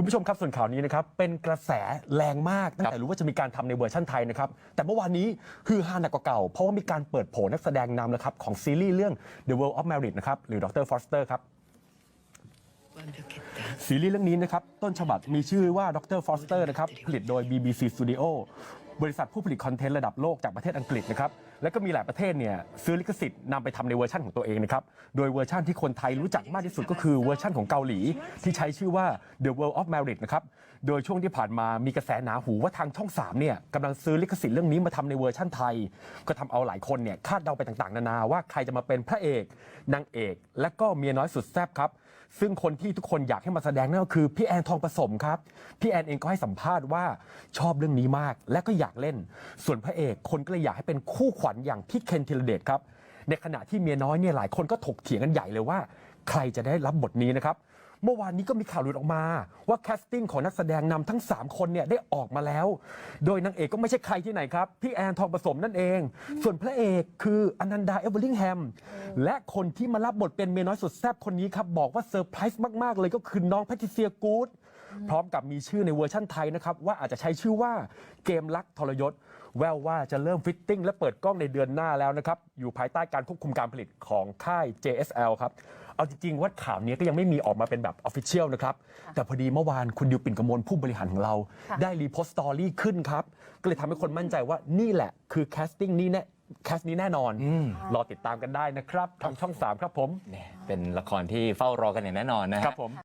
คุณผู้ชมครับส่วนข่าวนี้นะครับเป็นกระแสแรงมากตั้งแต่รู้ว่าจะมีการทำในเวอร์ชันไทยนะครับแต่เมื่อวานนี้คือฮาหนักกว่าเก่า เพราะว่ามีการเปิดโผลนักแสดงนำนะครับของซีรีส์เรื่อง The World of Merit นะครับหรือดรฟอสเตอร์ครับซีรีส์เรื่องนี้นะครับต้นฉบับมีชื่อว่าดรฟอสเตอร์นะครับผลิตโดย BBC Studio บริษัทผู้ผลิตคอนเทนต์ระดับโลกจากประเทศอังกฤษนะครับและก็มีหลายประเทศเนี่ยซื้อลิขสิทธิ์นำไปทำในเวอร์ชันของตัวเองนะครับโดยเวอร์ชันที่คนไทยรู้จักมากที่สุดก็คือเวอร์ชันของเกาหลี ที่ใช้ชื่อว่า The World of Merit นะครับโดยช่วงที่ผ่านมามีกระแสหนาหูว่าทางช่อง3เนี่ยกำลังซื้อลิขสิทธิ์เรื่องนี้มาทำในเวอร์ชันไทย ก็ทำเอาหลายคนเนี่ยคาดเดาไปต่างๆ นานาว่าใครจะมาเป็นพระเอกนางเอกและก็เมียน้อยสุดแซ่บครับซึ่งคนที่ทุกคนอยากให้มาแสดงนั่นก็คือพี่แอนทองผสมครับพี่แอนเองก็ให้สัมภาษณ์ว่าชอบเรื่องนี้มาก และก็อยากเล่น ส่วนพระเอกคนก็เลยอยากให้เป็นคู่ขวัญอย่างพี่เคนธีรเดชครับ ในขณะที่เมียน้อยเนี่ยหลายคนก็ถกเถียงกันใหญ่เลยว่า ใครจะได้รับบทนี้นะครับ เมื่อวานนี้ก็มีข่าวหลุดออกมา ว่าแคสติ้งของนักแสดงนำทั้ง 3 คนเนี่ยได้ออกมาแล้ว โดยนางเอกก็ไม่ใช่ใครที่ไหนครับ พี่แอนทองผสมนั่นเอง ส่วนพระเอกคืออนันดาเอเวอร์ลิงแฮม และคนที่มารับบทเป็นเมียน้อยสุดแซ่บคนนี้ครับ บอกว่าเซอร์ไพรส์มาก ๆ เลยก็คือน้องแพทริเซียกูด พร้อมกับมีชื่อในเวอร์ชั่นไทยนะครับว่าอาจจะใช้ชื่อว่าเกมรักทรยศ แววว่าจะเริ่มฟิตติ้งและเปิดกล้องในเดือนหน้าแล้วนะครับ อยู่ภายใต้การควบคุมการผลิตของค่าย JSL ครับ เอาจริง ๆ ว่าข่าวนี้ก็ยังไม่มีออกมาเป็นแบบออฟฟิเชียลนะครับ แต่พอดีเมื่อวานคุณดิวปิ่นกมลผู้บริหารของเราค่ะได้รีโพสต์สตอรี่ขึ้นครับ ก็เลยทำให้คนมั่นใจว่านี่แหละคือแคสติ้งนี้แน่แคสนี้แน่นอน รอติดตามกันได้นะครับทางช่อง 3 ครับผมเนี่ยเป็นละครที่เฝ้ารอกันอย่างแน่นอนนะฮะ ครับผม